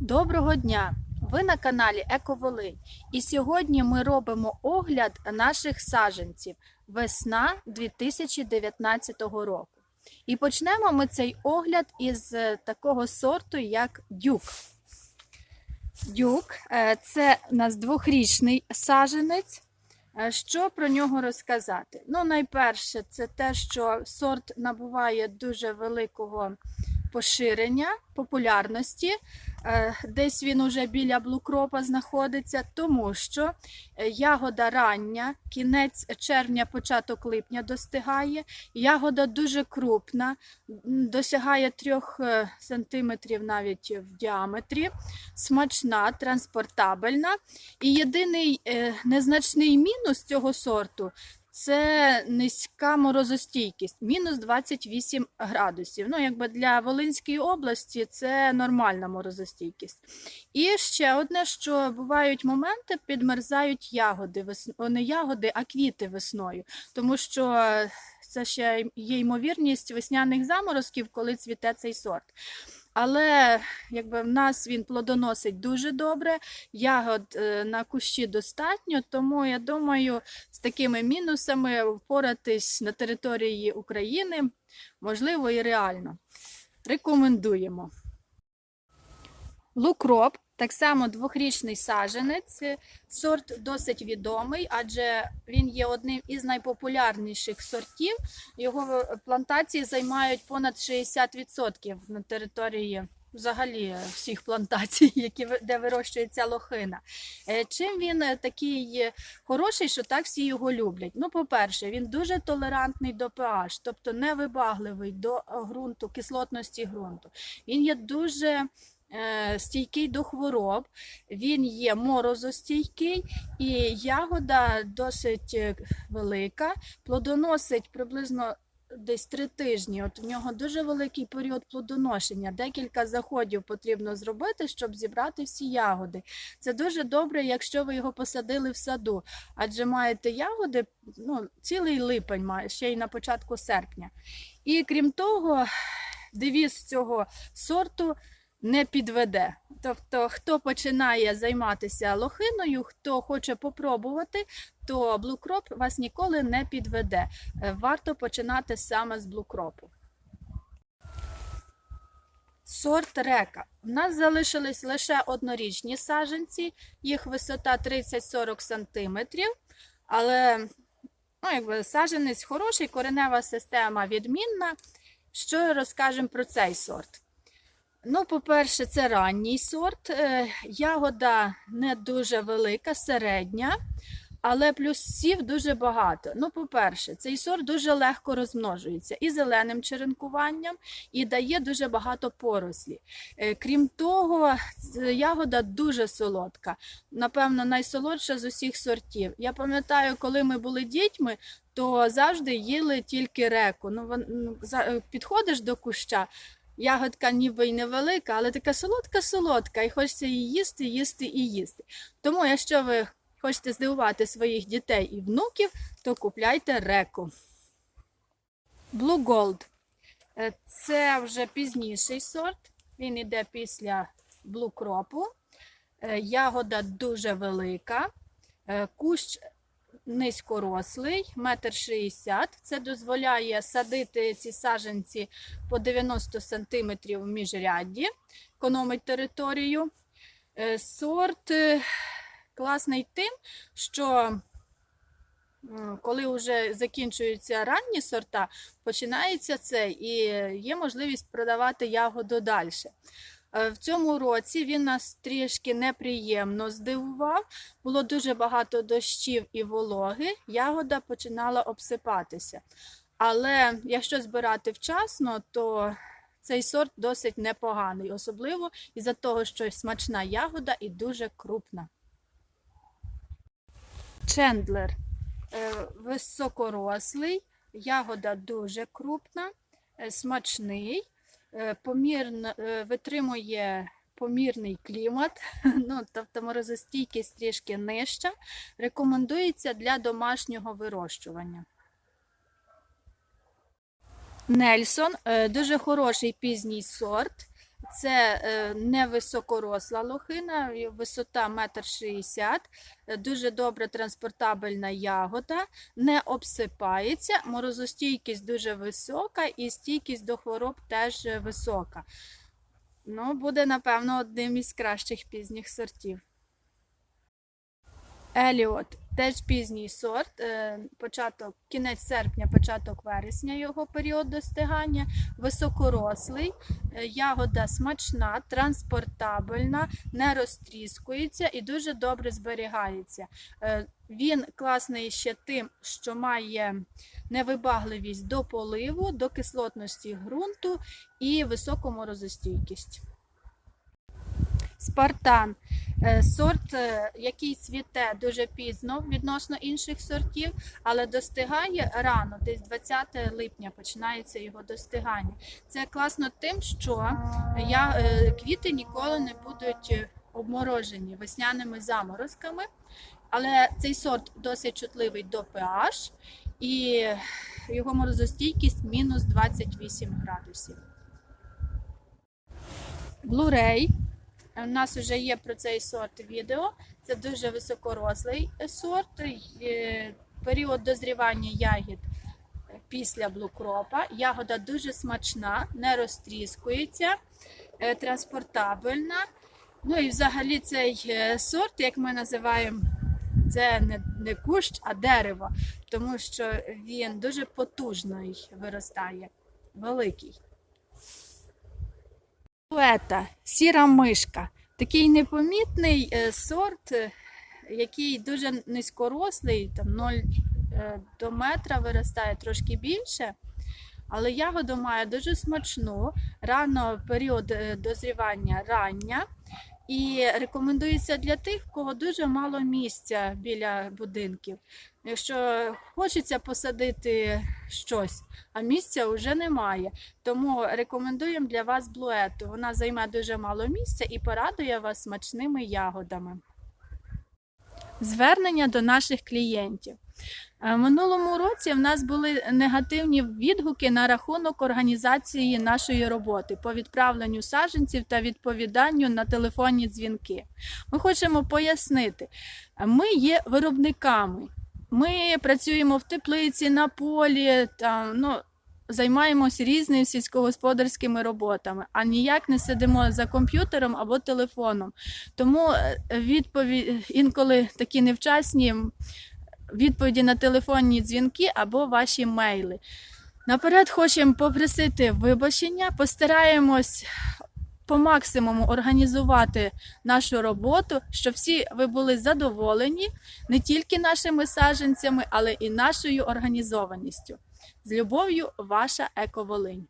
Доброго дня! Ви на каналі Ековолинь. І сьогодні ми робимо огляд наших саджанців весна 2019 року. І почнемо ми цей огляд із е, такого сорту, як дюк. Дюк е, це у нас двохрічний саджанець. Е, Що про нього розказати? Ну, найперше, це те, що сорт набуває дуже великого поширення, популярності. Е, Десь він уже біля блукропа знаходиться, тому що е, ягода рання, кінець червня, початок липня достигає. Ягода дуже крупна, досягає 3 сантиметрів навіть в діаметрі, смачна, транспортабельна. І єдиний е, незначний мінус цього сорту це низька морозостійкість, мінус 28 градусів. Ну, якби для Волинської області це нормальна морозостійкість. І ще одне, що бувають моменти, підмерзають ягоди, вес- о, не ягоди, а квіти весною, тому що це ще є ймовірність весняних заморозків, коли цвіте цей сорт. Але якби в нас він плодоносить дуже добре, ягод е, на кущі достатньо, тому я думаю, з такими мінусами впоратись на території України можливо і реально. Рекомендуємо. Лукроп, так само двохрічний саджанець. Сорт досить відомий, адже він є одним із найпопулярніших сортів. Його плантації займають понад 60% на території взагалі всіх плантацій, які, де вирощується лохина. Е, Чим він такий хороший, що так всі його люблять? Ну, по-перше, він дуже толерантний до pH, тобто невибагливий до ґрунту, кислотності ґрунту. Він є дуже стійкий до хвороб, він є морозостійкий і ягода досить е, велика, плодоносить приблизно десь три тижні. От в нього дуже великий період плодоношення. Декілька заходів потрібно зробити, щоб зібрати всі ягоди. Це дуже добре, якщо ви його посадили в саду, адже маєте ягоди ну, цілий липень, ще й на початку серпня. І крім того, девіз цього сорту не підведе. Тобто, хто починає займатися лохиною, хто хоче попробувати, то блукроп вас ніколи не підведе. Е, Варто починати саме з блукропу. Сорт река. У нас залишились лише однорічні саджанці, їх висота 30-40 см. Але ну, якби, саджанець хороший, коренева система відмінна. Що розкажемо про цей сорт? Ну, по-перше, це ранній сорт. Е, Ягода не дуже велика, середня, але плюсів дуже багато. Ну, по-перше, цей сорт дуже легко розмножується і зеленим черенкуванням, і дає дуже багато порослі. Е, Крім того, ягода дуже солодка. Напевно, найсолодша з усіх сортів. Я пам'ятаю, коли ми були дітьми, то завжди їли тільки реку. Ну, е, підходиш до куща. Ягодка ніби й невелика, але така солодка-солодка, і хочеться її їсти, їсти і їсти. Тому, якщо ви хочете здивувати своїх дітей і внуків, то купляйте реку. Blue Gold. Е, Це вже пізніший сорт. Він іде після Crop'у. Е, Ягода дуже велика. Е, Кущ низькорослий, метр шістдесят. Це дозволяє садити ці саджанці по 90 см в міжрядді, економить територію. Е, Сорт е, класний тим, що коли вже закінчуються ранні сорта, починається це і є можливість продавати ягоду далі. Е, В цьому році він нас трішки неприємно здивував. Було дуже багато дощів і вологи, ягода починала обсипатися. Але якщо збирати вчасно, то цей сорт досить непоганий, особливо із-за того, що смачна ягода і дуже крупна. Чендлер е, високорослий, ягода дуже крупна, е, смачний, помірно, е, витримує помірний клімат, ну, тобто морозостійкість трішки нижча. Рекомендується для домашнього вирощування. Нельсон е, дуже хороший пізній сорт. Це е, невисокоросла лохина, висота 1,60 м, е, дуже добре транспортабельна ягода, не обсипається, морозостійкість дуже висока і стійкість до хвороб теж висока. Ну, буде, напевно, одним із кращих пізніх сортів. Еліот теж пізній сорт, е, початок, кінець серпня, початок вересня його період достигання, високорослий, е, ягода смачна, транспортабельна, не розтріскується і дуже добре зберігається. Е, Він класний ще тим, що має невибагливість до поливу, до кислотності ґрунту і високу морозостійкість. Спартан Е, сорт, е, який цвіте дуже пізно відносно інших сортів, але достигає рано, десь 20 липня починається його достигання. Це класно тим, що я, е, квіти ніколи не будуть обморожені весняними заморозками, але цей сорт досить чутливий до pH і його морозостійкість мінус 28 градусів. Blu-ray. У нас вже є про цей сорт відео. Це дуже високорослий сорт. Е, Період дозрівання ягід після блукропа. Ягода дуже смачна, не розтріскується, е, транспортабельна. Ну і взагалі цей е, сорт, як ми називаємо, це не, не кущ, а дерево, тому що він дуже потужний виростає, великий. Туета, сіра мишка. Такий непомітний е, сорт, е, який дуже низькорослий, там 0 е, до метра виростає трошки більше. Але ягоду має дуже смачну, рано період дозрівання рання. І рекомендується для тих, в кого дуже мало місця біля будинків. Якщо хочеться посадити щось, а місця вже немає. Тому рекомендуємо для вас блуету. Вона займе дуже мало місця і порадує вас смачними ягодами. Звернення до наших клієнтів. Е, Минулому році в нас були негативні відгуки на рахунок організації нашої роботи по відправленню саджанців та відповіданню на телефонні дзвінки. Ми хочемо пояснити, ми є виробниками. Ми працюємо в теплиці, на полі, там, ну, займаємося різними сільськогосподарськими роботами, а ніяк не сидимо за комп'ютером або телефоном. Тому е, відповідь інколи такі невчасні відповіді на телефонні дзвінки або ваші мейли. Наперед хочемо попросити вибачення, постараємось по максимуму організувати нашу роботу, щоб всі ви були задоволені не тільки нашими саджанцями, але і нашою організованістю. З любов'ю, ваша Еко Волинь.